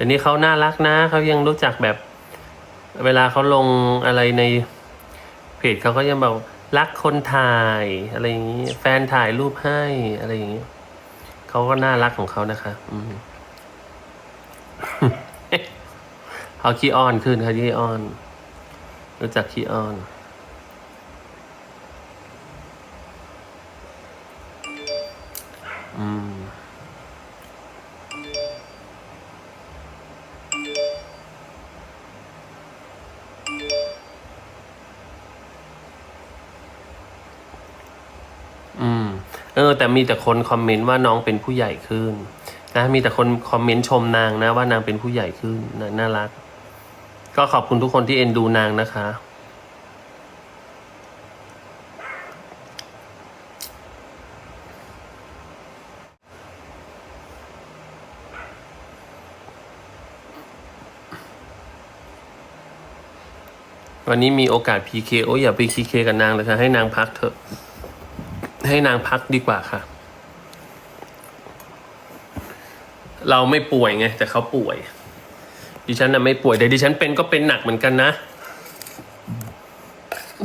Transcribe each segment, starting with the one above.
แต่นี่เขาน่ารักนะเขายังรู้จักแบบ เวลาเขาลงอะไรในเพจเขาก็ยังบอกรักคนถ่ายอะไรอย่างนี้ แฟนถ่ายรูปให้อะไรอย่างนี้เขาก็น่ารักของเขานะคะ อืมเขาขี้อ้อนขึ้นเขาขี้อ้อน รู้จักขี้อ้อนอืม ออแต่มีแต่คนคอมเมนต์ว่าน้องเป็นผู้ใหญ่ขึ้นนะมีแต่คนคอมเมนต์ชมนางนะว่านางเป็นผู้ใหญ่ขึ้นนะน่ารัก ก็ขอบคุณทุกคนที่เอ็นดูนางนะคะ วันนี้มีโอกาส PK โอ้ยอย่าไป PK กับนางเลยค่ะ ให้นางพักเถอะ ให้นางพักดีกว่าค่ะ เราไม่ป่วยไง แต่เขาป่วย ดิฉันน่ะไม่ป่วยแต่ดิฉันเป็นก็เป็นหนักเหมือนกันนะ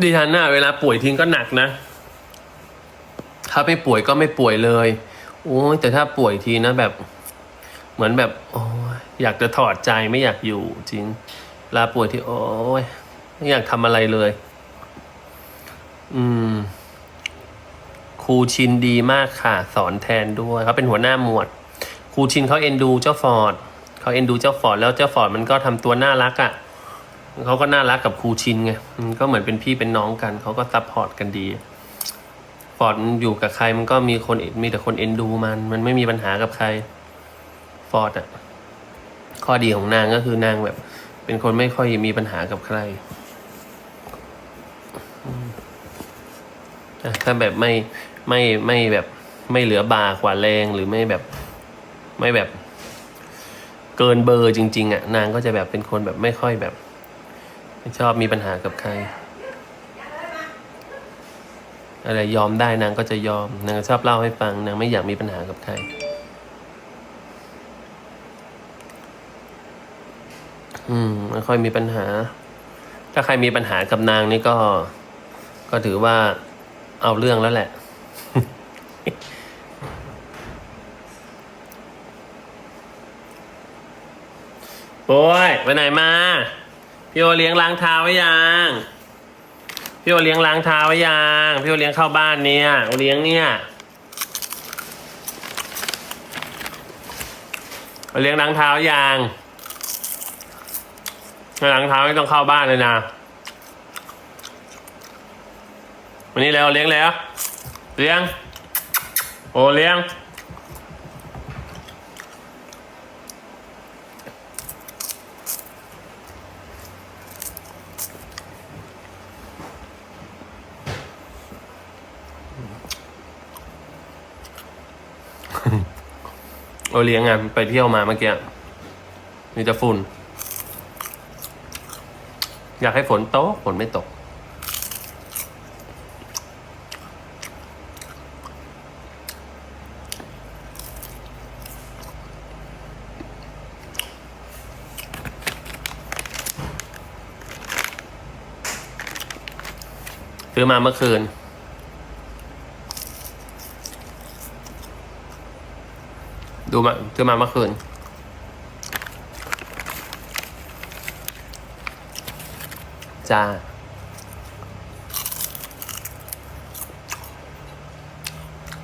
ดิฉันน่ะเวลาป่วยทิ้งก็หนักนะ ถ้าไม่ป่วยก็ไม่ป่วยเลย โอ้ยแต่ถ้าป่วยทีนะแบบ เหมือนแบบโอ้ยอยากจะถอดใจไม่อยากอยู่จริงลาป่วยที่โอ้ยไม่อยากทำอะไรเลย อืม ครูชินดีมากค่ะ สอนแทนด้วยเขาเป็นหัวหน้าหมวดครูชินเขาเอ็นดูเจ้าฟอร์ดเขาเอ็นดูเจ้าฟอร์ดแล้วเจ้าฟอร์ดมันก็ทำตัวน่ารักอะ่ะเขาก็น่ารักกับครูชินไงก็เหมือนเป็นพี่เป็นน้องกันเขาก็ซัพพอร์ตกันดีฟอร์ดมันอยู่กับใครมันก็มีคนมีแต่คนเอ็นดูมัน มันไม่มีปัญหากับใครฟอร์ดอะข้อดีของนางก็คือนางแบบ เป็นคนไม่ค่อยมีปัญหากับใครถ้าแบบไม่ ไม่ไม่แบบไม่เหลือบากว่าแรงหรือไม่แบบไม่แบบ เกินเบอร์จริง ๆอะนางก็จะแบบเป็นคนแบบไม่ค่อยแบบ ไม่ชอบมีปัญหากับใคร อะไรยอมได้นางก็จะยอม นางชอบเล่าให้ฟัง นางไม่อยากมีปัญหากับใครอืมไม่ค่อยมีปัญหา ถ้าใครมีปัญหากับนางนี่ก็ ก็ถือว่าเอาเรื่องแล้วแหละ โอ้ยไปไหนมา พี่โอเลี้ยงล้างเท้าไว้ยัง พี่โอเลี้ยงล้างเท้าไว้ยัง พี่โอเลี้ยงเข้าบ้านเนี่ย โอเลี้ยงเนี่ย โอเลี้ยงล้างเท้ายังล้างเท้าไม่ต้องเข้าบ้านเลยนะ วันนี้แล้วเลี้ยงแล้ว เลี้ยง โอเลี้ยง โอเลี้ยงอะไปเที่ยวมาเมื่อกี้มีแต่ฝุ่น อยากให้ฝนตกฝนไม่ตก อมาเมื่อคืน ดูมาซื้อมาเมื่อคืน จ้า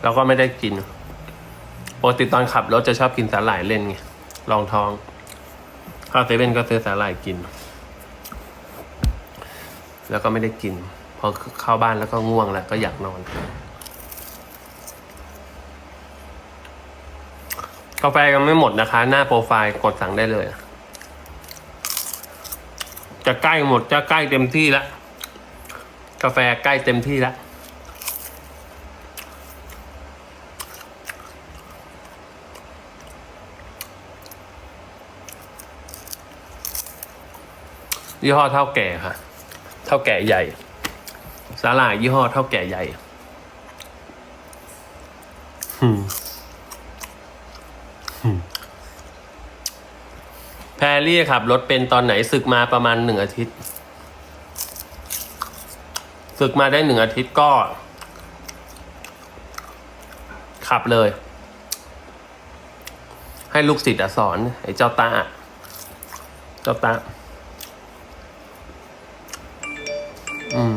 แล้วก็ไม่ได้กินปกติตอนขับรถจะชอบกินสาหร่ายเล่นไงลองท้องข้าวเซเว่นก็ซื้อสาหร่ายกิน แล้วก็ไม่ได้กิน พอเข้าบ้านแล้วก็ง่วงแล้วก็อยากนอน กาแฟยังไม่หมดนะคะ หน้าโปรไฟล์กดสั่งได้เลย จะใกล้หมดจะใกล้เต็มที่แล้วกาแฟใกล้เต็มที่แล้วยี่ห้อเท่าแก่ค่ะ เท่าแก่ใหญ่ สาหร่ายยี่ห้อเท่าแก่ใหญ่หืมหืมรี่ขับรถเป็นตอนไหนศึกมาประมาณหนึ่งอาทิตย์ศึกมาได้หนึ่งอาทิตย์ก็ ขับเลย ให้ลูกศิษย์อะสอน ไอ้เจ้าตาอะเจ้าตาอืม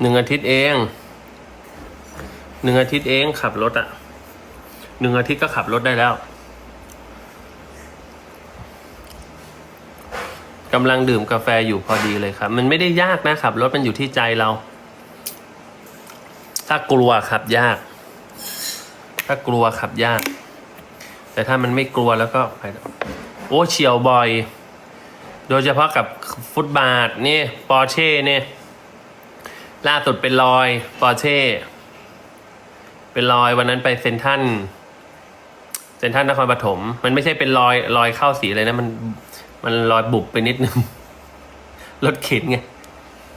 หนึ่งอาทิตย์เองหนึ่งอาทิตย์เองขับรถอะหนึ่งอาทิตย์ก็ขับรถได้แล้วกำลังดื่มกาแฟอยู่พอดีเลยครับ มันไม่ได้ยากนะขับรถมันอยู่ที่ใจเรา ถ้ากลัวขับยาก ถ้ากลัวขับยาก แต่ถ้ามันไม่กลัวแล้วก็ไปโอ้เฉียวบ่อย โดยเฉพาะกับฟุตบาทนี่ปอร์เช่เนี่ย ล่าสุดเป็นรอยปอร์เช่ เป็นรอยวันนั้นไปเซนทันเซนทันนครปฐมมันไม่ใช่เป็นรอยรอยเข้าสีเลยนะ มัน มันรอยบุบไปนิดนึง รถเข็นไง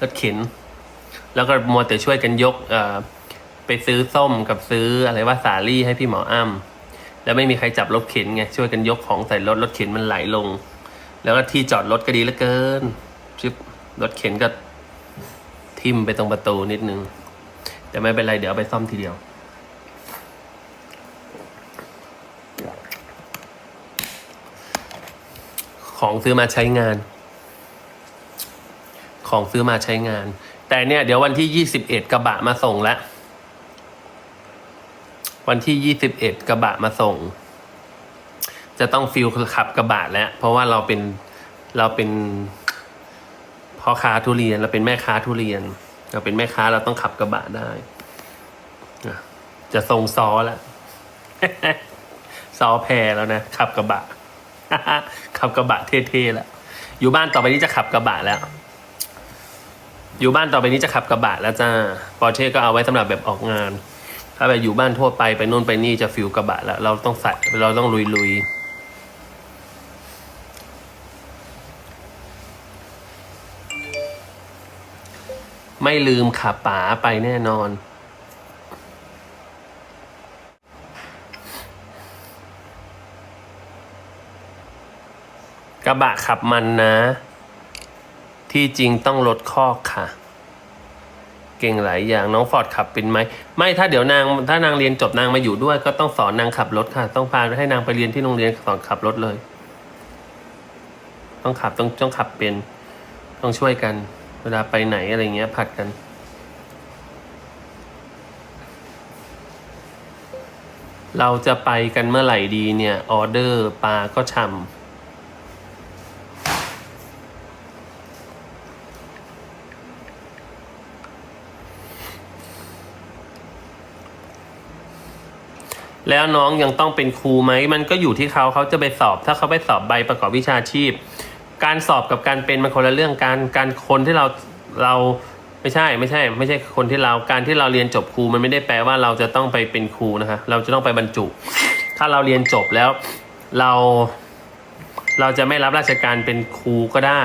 รถเข็น แล้วก็มัวแต่ช่วยกันยก เอ่อ ไปซื้อส้มกับซื้ออะไรว่าสาลี่ให้พี่หมออ้ำแล้วไม่มีใครจับรถเข็นไง ช่วยกันยกของใส่รถรถเข็นมันไหลลง แล้วก็ที่จอดรถก็ดีเหลือเกินชิบรถเข็นก็ ทิ่มไปตรงประตูนิดนึง แต่ไม่เป็นไร เดี๋ยวไปซ่อมทีเดียว ของซื้อมาใช้งาน ของซื้อมาใช้งาน แต่เนี่ยเดี๋ยววันที่ยี่สิบเอ็ดกระบะมาส่งแล้ว วันที่ยี่สิบเอ็ดกระบะมาส่ง จะต้องฟิลขับกระบะแล้ว เพราะว่าเราเป็นเราเป็น พ่อค้าทุเรียนเราเป็นแม่ค้าทุเรียน เราเป็นแม่ค้าเราต้องขับกระบะได้อะจะทรงซอแล้วซอแพรแล้วนะขับกระบะขับกระบะเท่ๆแล้วอยู่บ้านต่อไปนี้จะขับกระบะแล้ว อยู่บ้านต่อไปนี้จะขับกระบะแล้วจ้าปอร์เช่ก็เอาไว้สำหรับแบบออกงาน ถ้าแบบอยู่บ้านทั่วไปไปนู่นไปนี่จะฟิลกระบะแล้ว เราต้องใส่เราต้องลุยๆ ไม่ลืมขับป๋าไปแน่นอน กระบะขับมันนะ ที่จริงต้องลดคอกค่ะ เก่งหลายอย่างน้องฟอร์ดขับเป็นไหม ไม่ถ้าเดี๋ยวนางถ้านางเรียนจบนางมาอยู่ด้วย ก็ต้องสอนนางขับรถค่ะ ต้องพาให้นางไปเรียนที่โรงเรียนสอนขับรถเลย ต้องขับต้องต้องขับเป็นต้องช่วยกัน เวลาไปไหนอะไรเงี้ยผัดกัน เราจะไปกันเมื่อไหร่ดีเนี่ย ออเดอร์ปลาก็ช่ำแล้วน้องยังต้องเป็นครูไหม มันก็อยู่ที่เขาเขาจะไปสอบ ถ้าเขาไปสอบใบประกอบวิชาชีพ การสอบกับการเป็นมันคนละเรื่องการการคนที่เราเราไม่ใช่ไม่ใช่ ไม่ใช่คนที่เราการที่เราเรียนจบครูมันไม่ได้แปลว่าเราจะต้องไปเป็นครูนะคะเราจะต้องไปบรรจุ ถ้าเราเรียนจบแล้วเรา เราจะไม่รับราชการเป็นครูก็ได้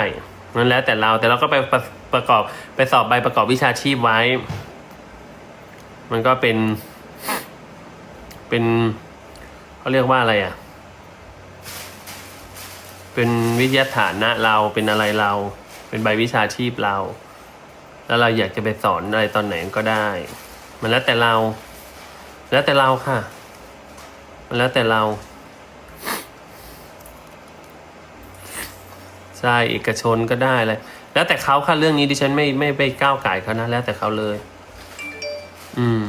นั่นแล้วแต่เราแต่เราก็ไปประประกอบไปสอบใบประกอบวิชาชีพไว้ มันก็เป็น เป็นเขาเรียกว่าอะไรอะ เป็นวิทยาฐานะเราเป็นอะไรเรา เป็นใบวิชาชีพเรา แล้วเราอยากจะไปสอนอะไรตอนไหนก็ได้ มันแล้วแต่เรา แล้วแต่เราค่ะ มันแล้วแต่เราใช่เอกชนก็ได้เลยแล้วแต่เขาค่ะเรื่องนี้ดิฉันไม่ไม่ไปก้าวไก่เขานะแล้วแต่เขาเลย อืม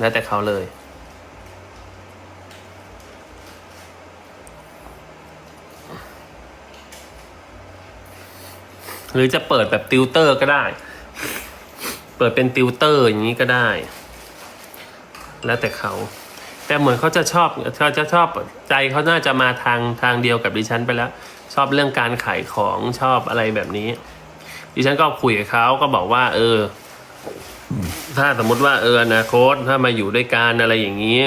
แล้วแต่เขาเลย หรือจะเปิดแบบติวเตอร์ก็ได้ เปิดเป็นติวเตอร์อย่างนี้ก็ได้ แล้วแต่เขา แต่เหมือนเขาจะชอบเขาจะชอบใจเขาน่าจะมาทางทางเดียวกับดิฉันไปแล้ว ชอบเรื่องการขายของชอบอะไรแบบนี้ ดิฉันก็คุยกับเขาก็บอกว่า เออ ถ้าสมมติว่าเอออนาคตถ้ามาอยู่ด้วยกันอะไรอย่างนี้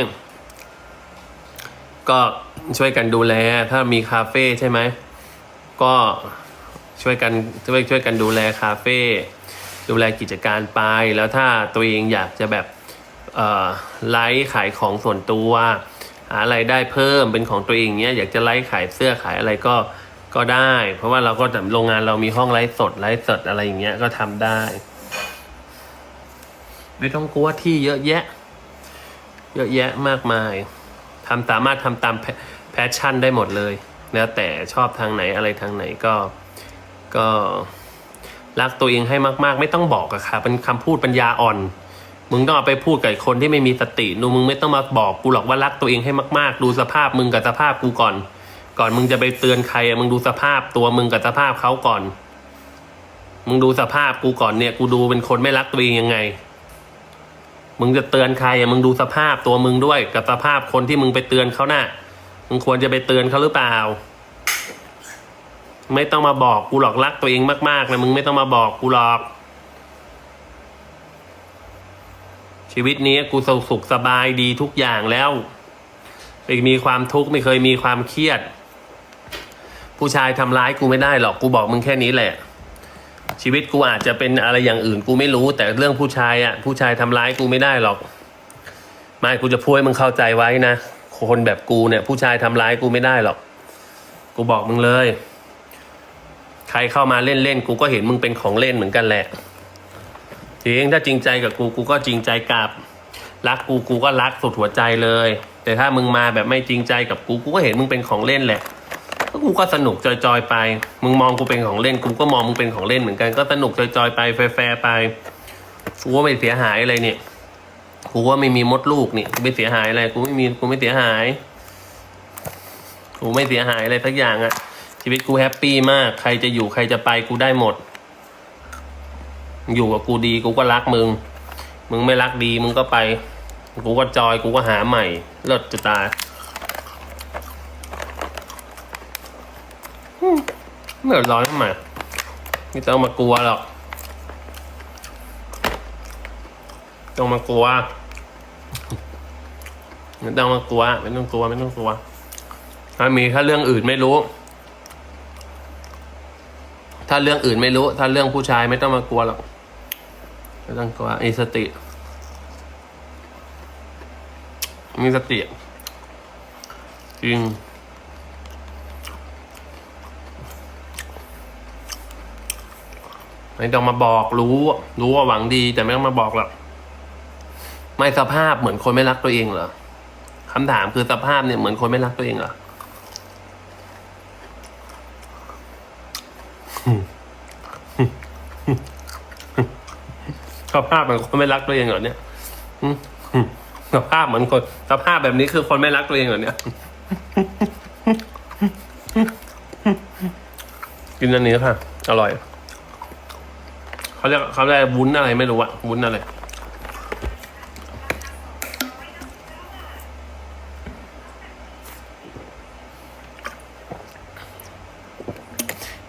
ก็ช่วยกันดูแล ถ้ามีคาเฟ่ใช่ไหม ก็ช่วยกันช่วยช่วยกันดูแลคาเฟ่ดูแลกิจการไป แล้วถ้าตัวเองอยากจะแบบเออไลฟ์ขายของส่วนตัวหาอะไรายได้เพิ่มเป็นของตัวเองเนี้ยอยากจะไลฟ์ขายเสื้อขายอะไรก็ก็ได้ เพราะว่าเราก็แต่โรงงานเรามีห้องไลฟ์สดไลฟ์สดอะไรอย่างเงี้ยก็ทำได้ ไม่ต้องกลัวที่เยอะแยะ เยอะแยะมากมายทำสามารถทำตามแพชชั่นได้หมดเลย แล้วแต่ชอบทางไหนอะไรทางไหนก็ก็รักตัวเองให้มาก ๆ ไม่ต้องบอกอะค่ะเป็นคำพูดปัญญาอ่อน มึงต้องเอาไปพูดกับคนที่ไม่มีสติดูมึงไม่ต้องมาบอกกูหรอกว่ารักตัวเองให้มาก ๆ ดูสภาพมึงกับสภาพกูก่อน ก่อนมึงจะไปเตือนใครอะมึงดูสภาพตัวมึงกับสภาพเขาก่อน มึงดูสภาพกูก่อนเนี่ย กูดูเป็นคนไม่รักตัวเองยังไง มึงจะเตือนใครอะมึงดูสภาพตัวมึงด้วย กับสภาพคนที่มึงไปเตือนเขาน่ะ มึงควรจะไปเตือนเขาหรือเปล่า ไม่ต้องมาบอกกูหรอกรักตัวเองมากๆนะมึงไม่ต้องมาบอกกูหรอก ชีวิตนี้กูสุขสบายดีทุกอย่างแล้วไม่มีความทุกข์ไม่เคยมีความเครียด ผู้ชายทำร้ายกูไม่ได้หรอกกูบอกมึงแค่นี้แหละ ชีวิตกูอาจจะเป็นอะไรอย่างอื่นกูไม่รู้ แต่เรื่องผู้ชายอะ ผู้ชายทำร้ายกูไม่ได้หรอกไม่กูจะพูดให้มึงเข้าใจไว้นะคนแบบกูเนี่ย ผู้ชายทำร้ายกูไม่ได้หรอก กูบอกมึงเลย ใครเข้ามาเล่นเล่นกูก็เห็นมึงเป็นของเล่นเหมือนกันแหละจริงถ้าจริงใจกับกูกูก็จริงใจกลับรักกูกูก็รักสุดหัวใจเลย แต่ถ้ามึงมาแบบไม่จริงใจกับกูกูก็เห็นมึงเป็นของเล่นแหละ ก็กูก็สนุกจอยๆไป มึงมองกูเป็นของเล่น กูก็มองมึงเป็นของเล่นเหมือนกัน ก็สนุกจอยๆไปแฟร์ๆไป กูว่าไม่เสียหายอะไรเนี่ย กูว่าไม่มีมดลูกนี่กูไม่เสียหายอะไร กูไม่มี กูไม่เสียหาย กูไม่เสียหายอะไรสักอย่างอะชีวิตกูแฮปปี้มาก ใครจะอยู่ใครจะไปกูได้หมด อยู่กับกูดีกูก็รักมึง มึงไม่รักดีมึงก็ไป กูก็จอยกูก็หาใหม่ เลิศจะตายอืมไม่ เดือดร้อนทำไมไม่ต้องมากลัวหรอกไม่ต้องมากลัวไม่ต้องมากลัวไม่ต้องกลัวไม่ต้องกลัวถ้ามีถ้าเรื่องอื่นไม่รู้ ถ้าเรื่องอื่นไม่รู้ ถ้าเรื่องผู้ชายไม่ต้องมากลัวหรอกไม่ต้องกลัวมีสติ มีสติจริง ไม่ต้องมาบอกรู้ รู้ว่าหวังดี แต่ไม่ต้องมาบอกหรอกไม่สภาพเหมือนคนไม่รักตัวเองเหรอคำถามคือสภาพเนี่ยเหมือนคนไม่รักตัวเองเหรอสภาพเหมือนคนไม่รักตัวเองเหรอเนี่ยสภาพเหมือนคนสภาพแบบนี้คือคนไม่รักตัวเองเหรอเนี่ยกินอันนี้ค่ะ อร่อย เขาเรียกเขาเรียกวุ้นอะไรไม่รู้อะวุ้นอะไร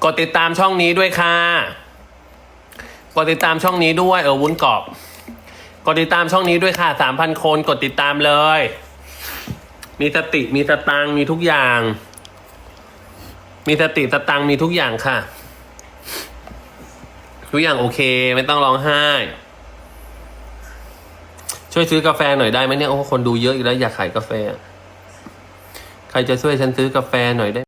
กดติดตามช่องนี้ด้วยค่ะ กดติดตามช่องนี้ด้วย เออวุ้นกรอบ กดติดตามช่องนี้ด้วยค่ะสามพันคนกดติดตามเลย มีสติมีสตังมีทุกอย่าง มีสติสตังมีทุกอย่างค่ะ ทุกอย่างโอเคไม่ต้องร้องไห้ ช่วยซื้อกาแฟหน่อยได้ไหมเนี่ยโอ้คนดูเยอะอีกแล้วอยากขายกาแฟ ใครจะช่วยฉันซื้อกาแฟหน่อยได้